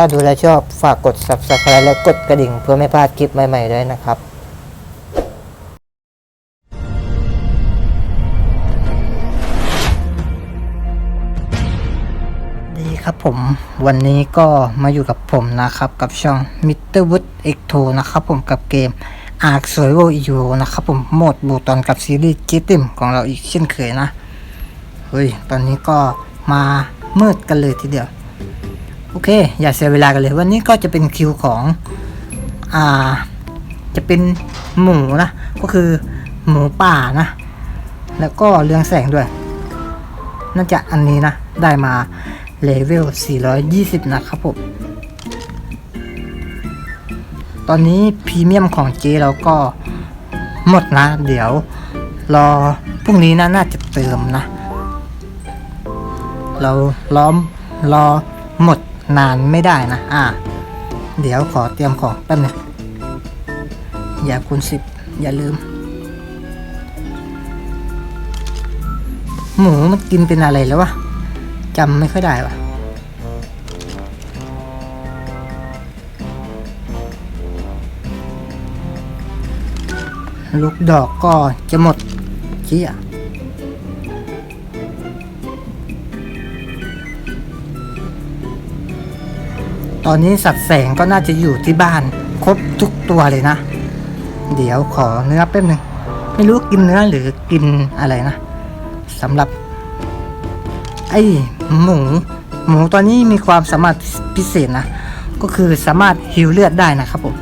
ถ้าดูแลชอบฝากกด subscribe และกดกระดิ่งเพื่อไม่พลาดคลิปใหม่ๆด้วยนะครับดีครับผม วันนี้ก็มาอยู่กับผมนะครับ กับช่อง Mr. Wood X2 นะครับผมกับเกม Ark Survival EU นะครับผมโหมดบูตอนกับซีรีส์จิติมของเราอีกเช่นเคยนะ เฮ้ย ตอนนี้ก็มามืดกันเลยทีเดียว โอเค อย่าเสียเวลากันเลย วันนี้ก็จะเป็นคิวของอ่าจะเป็นหมูนะ ก็คือหมูป่านะ แล้วก็เรืองแสงด้วย น่าจะอันนี้นะ ได้มาเลเวล 420 นะครับผม ตอนนี้พรีเมียมของเจเราก็หมดนะ เดี๋ยวรอพรุ่งนี้นะน่าจะเติมนะ เราล้อมรอหมด นานไม่ได้นะ อ่า เดี๋ยวขอเตรียมของแป๊บนึงอย่าคูณสิบอย่าลืม หมูมันกินเป็นอะไรแล้ววะจำไม่ค่อยได้วะลูกดอกก็จะหมดเจี้ย ตอนนี้สัตว์แสงก็น่าจะอยู่ที่บ้าน ครบทุกตัวเลยนะ เดี๋ยวขอเนื้อแป๊บหนึ่งไม่รู้กินเนื้อหรือกินอะไรนะสำหรับ ไอ้หมู หมูตอนนี้มีความสามารถพิเศษนะ ก็คือสามารถฮิวเลือดได้นะครับผม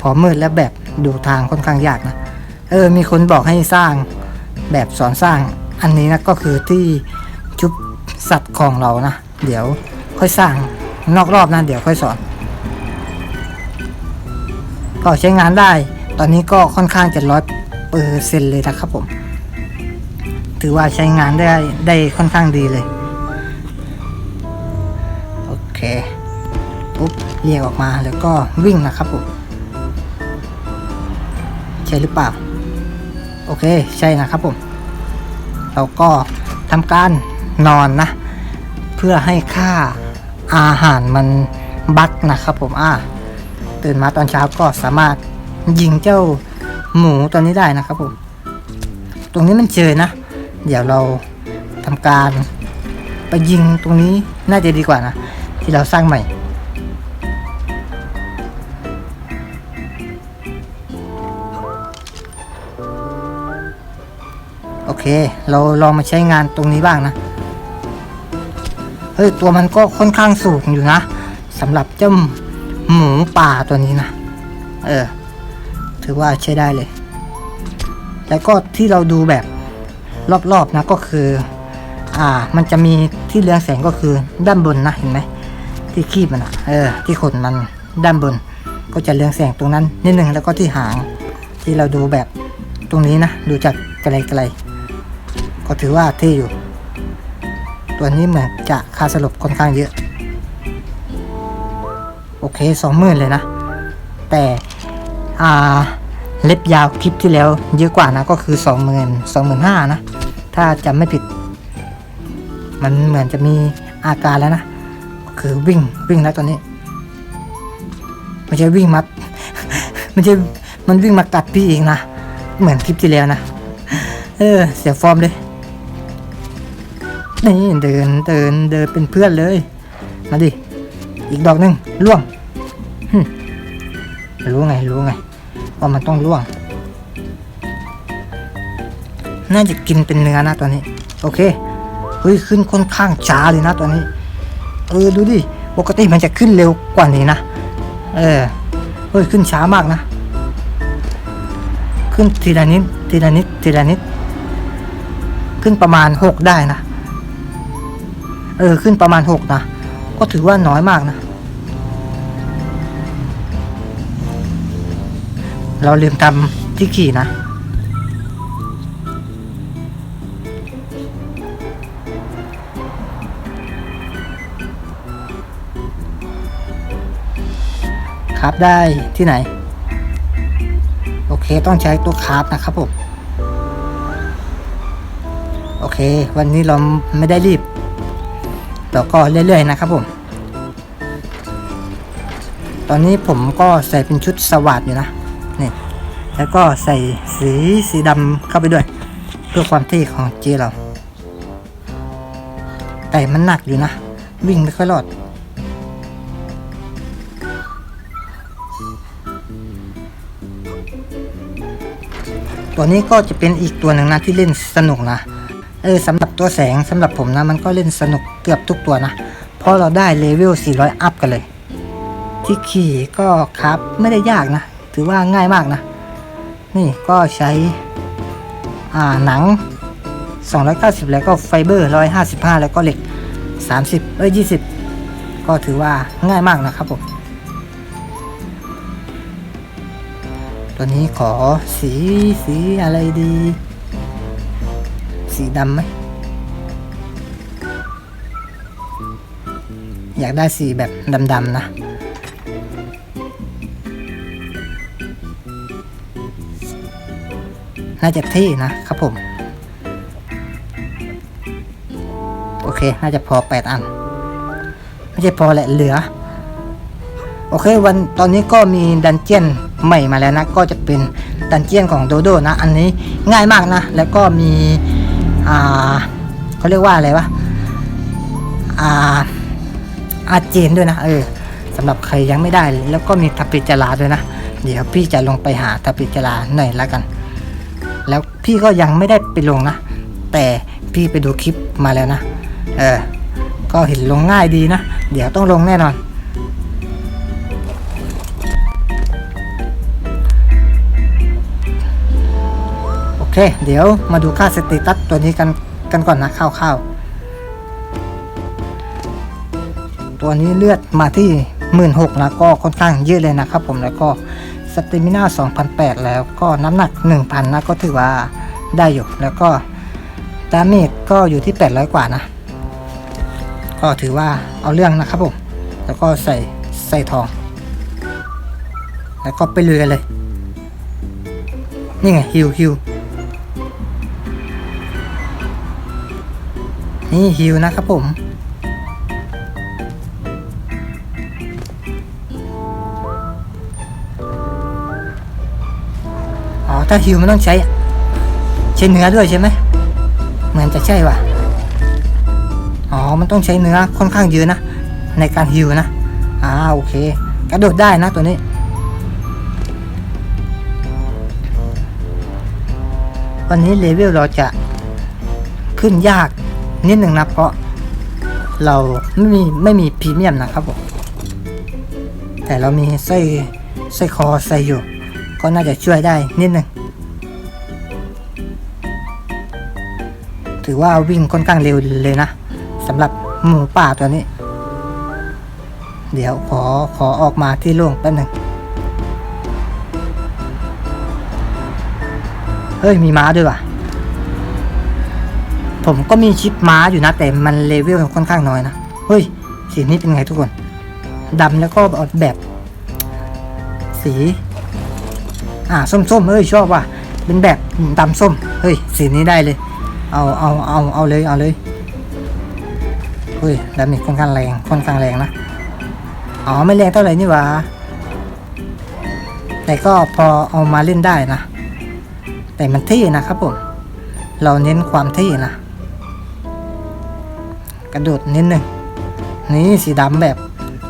พอมืดแล้วแบบดูทางค่อนข้างยากนะ เออ มีคนบอกให้สร้างแบบสอนสร้าง อันนี้นะก็คือที่ชุบสัตว์ของเรานะ เดี๋ยวค่อยสร้างนอกรอบนะเดี๋ยวค่อยสอน ก็ใช้งานได้ ตอนนี้ก็ค่อนข้างจะร้อยเปอร์เซ็นเลยนะครับผม ถือว่าใช้งานได้ได้ค่อนข้างดีเลย โอเคปุ๊บเรียกออกมาแล้วก็วิ่งนะครับผม ใช่หรือเปล่า โอเค ใช่นะครับผม เราก็ทำการนอนนะ เพื่อให้ค่าอาหารมันบักนะครับผมอ่าตื่นมาตอนเช้าก็สามารถยิงเจ้าหมูตัวนี้ได้นะครับผม ตรงนี้มันเจอนะ เดี๋ยวเราทำการไปยิงตรงนี้น่าจะดีกว่านะ ที่เราสร้างใหม่ เค เราลองมาใช้งานตรงนี้บ้างนะ เฮ้ย ตัวมันก็ค่อนข้างสูงอยู่นะสำหรับเจ้าหมูป่าตัวนี้นะ เออ ถือว่าใช้ได้เลย แล้วก็ที่เราดูแบบรอบๆนะก็คือ อ่า มันจะมีที่เรืองแสงก็คือด้านบนนะเห็นไหมที่คีบมันอะเออ ที่ขนมันด้านบน ก็จะเรืองแสงตรงนั้นนิดนึงแล้วก็ที่หางที่เราดูแบบตรงนี้นะ ดูจากไกลๆ ก็ถือว่าเท่อยู่ ตัวนี้เหมือนจะคาสลบค่อนข้างเยอะ โอเคสองหมื่นเลยนะ แต่อ่าเล็บยาวคลิปที่แล้วเยอะกว่านะก็คือสองหมื่นสองหมื่นห้านะ ถ้าจำไม่ผิด มันเหมือนจะมีอาการแล้วนะ คือวิ่งวิ่งแล้วตอนนี้ไม่ใช่วิ่งมาไม่ใช่มันวิ่งมากัดพี่เองนะ เหมือนคลิปที่แล้วนะ เออ เสียฟอร์มเลย นี่เดินเดินเดินเป็นเพื่อนเลยมาดิอีกดอกหนึ่งล่วงรู้ไงรู้ไงว่ามันต้องล่วง น่าจะกินเป็นเนื้อนะตัวนี้ โอเคเฮ้ยขึ้นค่อนข้างช้าเลยนะตัวนี้ เออดูดิปกติมันจะขึ้นเร็วกว่านี้นะเออเฮ้ยขึ้นช้ามากนะ ขึ้นทีละนิดทีละนิดทีละนิด ขึ้นประมาณหกได้นะ เออ ขึ้นประมาณหกนะ ก็ถือว่าน้อยมากนะ เราลืมทำที่ขี่นะ ครับได้ที่ไหน โอเคต้องใช้ตัวคราฟนะครับผม โอเค วันนี้เราไม่ได้รีบ เราก็เรื่อยๆนะครับผม ตอนนี้ผมก็ใส่เป็นชุดสวัสดอยู่นะนี่แล้วก็ใส่สีสีดำเข้าไปด้วย เพื่อความเท่ของเจเรา แต่มันหนักอยู่นะ วิ่งไม่ค่อยรอดตัวนี้ก็จะเป็นอีกตัวหนึ่งนะที่เล่นสนุกนะ เออสำหรับตัวแสงสำหรับผมนะ มันก็เล่นสนุกเกือบทุกตัวนะ เพราะเราได้เลเวล 400 อัพกันเลย ที่ขี่ก็ครับไม่ได้ยากนะ ถือว่าง่ายมากนะ นี่ก็ใช้ อ่าหนัง 290 แล้วก็ไฟเบอร์ 155 แล้วก็เหล็ก 30 เอ้ย 20 ก็ถือว่าง่ายมากนะครับผม ตัวนี้ขอสีสีอะไรดี สีดำไหมอยากได้สีแบบดำๆนะ น่าจะเท่นะครับผม โอเค น่าจะพอ8อัน ไม่ใช่พอแหละเหลือ โอเค วันตอนนี้ก็มีดันเจียนใหม่มาแล้วนะ ก็จะเป็นดันเจียนของโดโดนะ อันนี้ง่ายมากนะ แล้วก็มี อ่าเขาเรียกว่าอะไรวะอ่าอาเจนด้วยนะเออสำหรับใครยังไม่ได้แล้วก็มีทัพปิจาราด้วยนะ เดี๋ยวพี่จะลงไปหาทัพปิจาราหน่อยละกัน แล้วพี่ก็ยังไม่ได้ไปลงนะ แต่พี่ไปดูคลิปมาแล้วนะ เออ ก็เห็นลงง่ายดีนะ เดี๋ยวต้องลงแน่นอน เค เดี๋ยวมาดูค่าสเตตัสตัวนี้กันกันก่อนนะคร่าวๆตัวนี้เลือดมาที่หมื่นหกนะก็ค่อนข้างเยอะเลยนะครับผมแล้วก็สเตมิน่า2,008 แล้วก็น้ำหนัก 1,000 นะก็ถือว่าได้อยู่ แล้วก็ดาเมจก็อยู่ที่ 800 กว่านะ ก็ถือว่าเอาเรื่องนะครับผม แล้วก็ใส่ใส่ทอง แล้วก็ไปเรือเลย นี่ไงฮิวฮิว นี่ฮิวนะครับผม อ๋อ ถ้าฮิวมันต้องใช้ใช้เนื้อด้วยใช่ไหม เหมือนจะใช่ว่ะ อ๋อ มันต้องใช้เนื้อค่อนข้างเยอะนะ ในการฮิวนะ อ่าโอเค กระโดดได้นะตัวนี้วันนี้เลเวลเราจะขึ้นยาก นิดหนึ่งนะเพราะเราไม่มีไม่มีพรีเมียมนะครับผมแต่เรามีสร้อยสร้อยคอใส่อยู่ ก็น่าจะช่วยได้นิดหนึ่งถือว่าวิ่งค่อนข้างเร็วเลยนะสำหรับหมูป่าตัวนี้ เดี๋ยวขอขอออกมาที่โล่งแป๊บหนึ่งเฮ้ยมีม้าด้วยว่ะ ผมก็มีชิปม้าอยู่นะ แต่มันเลเวลค่อนข้างน้อยนะ เฮ้ย สีนี้เป็นไงทุกคน ดำแล้วก็แบบ สี อ่า ส้มๆ เฮ้ย ชอบว่ะ เป็นแบบดำส้ม เฮ้ย สีนี้ได้เลย เอาเอาเอาเอาเลย เอาเลย เฮ้ยดาเมจค่อนข้างแรง ค่อนข้างแรงนะ อ๋อ ไม่แรงเท่าไหร่นี่ว่าแต่ก็พอเอามาเล่นได้นะ แต่มันเท่นะครับผม เราเน้นความเท่นะ กระโดดนิดหนึ่งนี่สีดำแบบ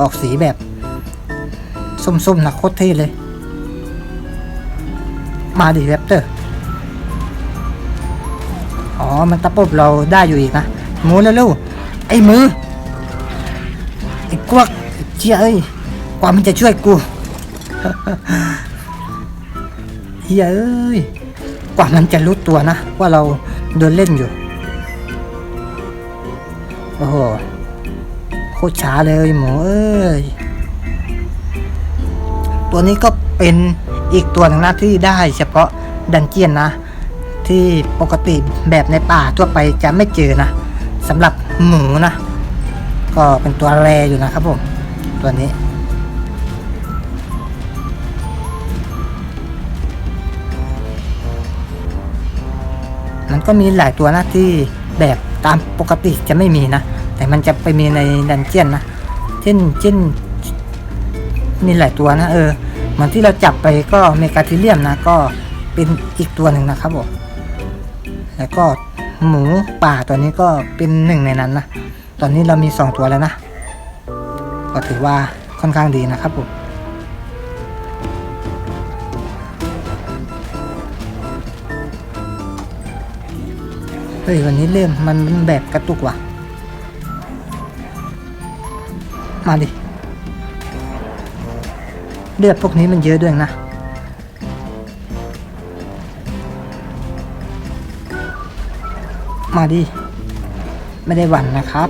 ออกสีแบบส้มๆนะโคตรเท่เลย มาดิแรปเตอร์ อ๋อ มันตะปบเราได้อยู่อีกนะหมูเร็วๆไอ้มือ ไอ้กวกเจี๊ยเอ้ยกว่ามันจะช่วยกูเฮียเอ้ย กว่ามันจะรู้ตัวนะ ว่าเราโดนเล่นอยู่ โอ้โห โคตรช้าเลยหมูเอ้ย ตัวนี้ก็เป็นอีกตัวหนึ่งนะที่ได้เฉพาะดันเจียนนะ ที่ปกติแบบในป่าทั่วไปจะไม่เจอนะสำหรับหมูนะ ก็เป็นตัวแรอยู่นะครับผม ตัวนี้มันก็มีหลายตัวนะที่แบบามปกติจะไม่มีนะ แต่มันจะไปมีในดันเจียนนะ เช่นเช่นมีหลายตัวนะเออเหมือนที่เราจับไปก็เมกาทิเลียมนะ ก็เป็นอีกตัวหนึ่งนะครับผมแล้วก็หมูป่าตัวนี้ก็เป็นหนึ่งในนั้นนะ ตอนนี้เรามีสองตัวแล้วนะ ก็ถือว่าค่อนข้างดีนะครับผม ฮ้ยวันนี้เริ่มมันแบบกระตุกว่ะ มาดิ เลือดพวกนี้มันเยอะด้วยนะ มาดิ ไม่ได้หวั่นนะครับ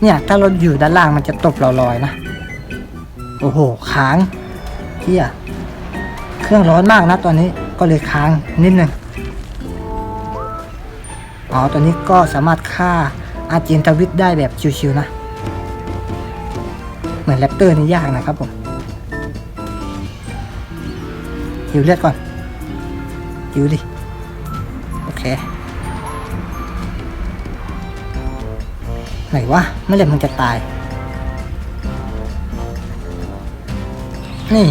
เนี่ยถ้าเราอยู่ด้านล่างมันจะตบเราลอยนะ โอ้โหค้างเฮียเครื่องร้อนมากนะตอนนี้ก็เลยค้างนิดนึง อ๋อ ตัวนี้ก็สามารถฆ่าอาจีนทวิตได้แบบชิวๆนะ เหมือนแรปเตอร์นี่ยากนะครับผมหิวเลือดก่อนหิวดิ โอเค ไหนวะเมื่อไหร่มันจะตาย นี่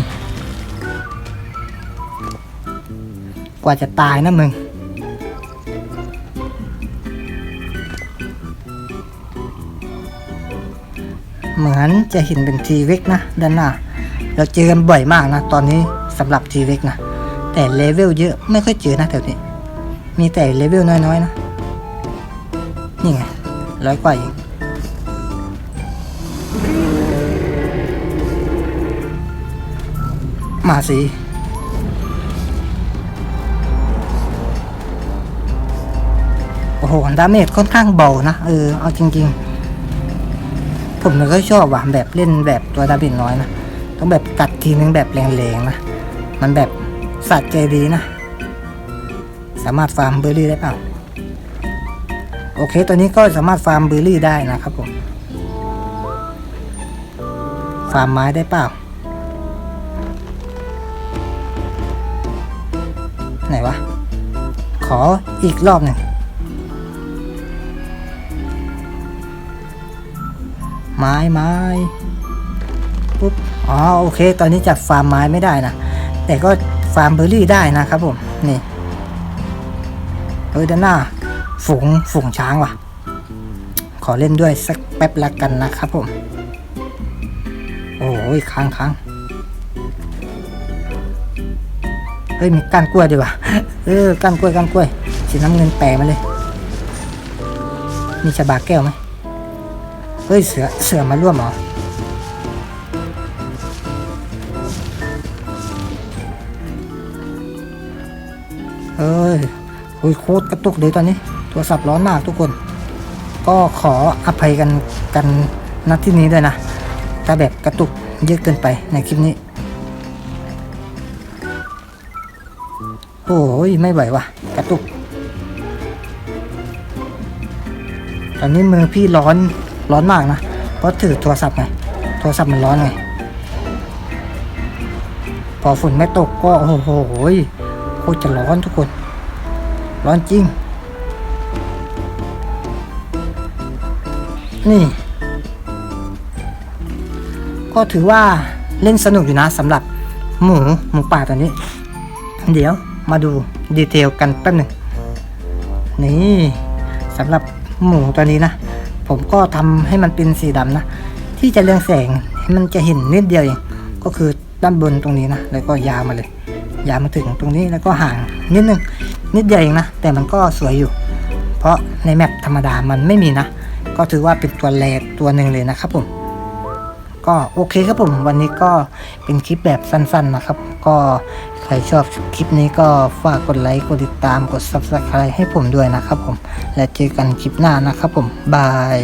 กว่าจะตายนะมึง เหมือนจะเห็นเป็นทีเวกนะด้านหน้า เราเจอกันบ่อยมากนะ ตอนนี้สำหรับทีเวกนะ แต่เลเวลเยอะไม่ค่อยเจอนะแถวนี้ มีแต่เลเวลน้อยๆนะ นี่ไงร้อยกว่าอีกมาสิโอ้โหดาเมจค่อนข้างเบานะ เออ เอาจริง ๆ ผมไม่ค่อยชอบว่ะแบบเล่นแบบตัวดาเมจน้อยนะต้องแบบกัดทีนึงแบบแรงๆนะมันแบบสะใจดีนะ สามารถฟาร์มเบอร์รี่ได้เปล่าโอเคตัวนี้ก็สามารถฟาร์มเบอร์รี่ได้นะครับผมฟาร์มไม้ได้เปล่าไหนวะขออีกรอบหนึ่ง ไม้ไม้ปุ๊บอ๋อโอเค ตอนนี้จับฟาร์มไม้ไม่ได้นะ แต่ก็ฟาร์มเบอร์รี่ได้นะครับผมนี่เฮ้ยด้านหน้าฝูงฝูงช้างว่ะ ขอเล่นด้วยสักแป๊บละกันนะครับผม โอ้ยค้างค้างเฮ้ยมีก้านกล้วยดีว่ะเออก้านกล้วยก้านกล้วยสีน้ำเงินแปะมาเลย มีชะบาแก้วไหม เฮ้ยเสือเสือมาร่วมเหรอเอ้ยคุยโคตรกระตุกเลยตอนนี้โทรศัพท์ร้อนมากทุกคน ก็ขออภัยกันกันณที่นี้ด้วยนะถ้าแบบกระตุกเยอะเกินไปในคลิปนี้ โอ้ยไม่ไหววะกระตุก ตอนนี้มือพี่ร้อน ร้อนมากนะ เพราะถือโทรศัพท์ไง โทรศัพท์มันร้อนไง พอฝนไม่ตกก็โอ้โหโคตรจะร้อนทุกคน ร้อนจริง นี่ ก็ถือว่าเล่นสนุกอยู่นะสำหรับหมูหมูป่าตัวนี้ เดี๋ยวมาดูดีเทลกันแป๊บหนึ่งนี่สำหรับหมูตัวนี้นะ ผมก็ทำให้มันเป็นสีดำนะ ที่จะเรืองแสงมันจะเห็นนิดเดียวเองก็คือด้านบนตรงนี้นะแล้วก็ยาวมาเลย ยาวมาถึงตรงนี้แล้วก็ห่างนิดนึงนิดเดียวเองนะ แต่มันก็สวยอยู่ เพราะในแมปธรรมดามันไม่มีนะ ก็ถือว่าเป็นตัวแรกตัวหนึ่งเลยนะครับผม ก็โอเคครับผมวันนี้ก็เป็นคลิปแบบสั้นๆนะครับ ก็ใครชอบคลิปนี้ก็ฝากกดไลค์กดติดตามกด subscribe ให้ผมด้วยนะครับผม และเจอกันคลิปหน้านะครับผม บาย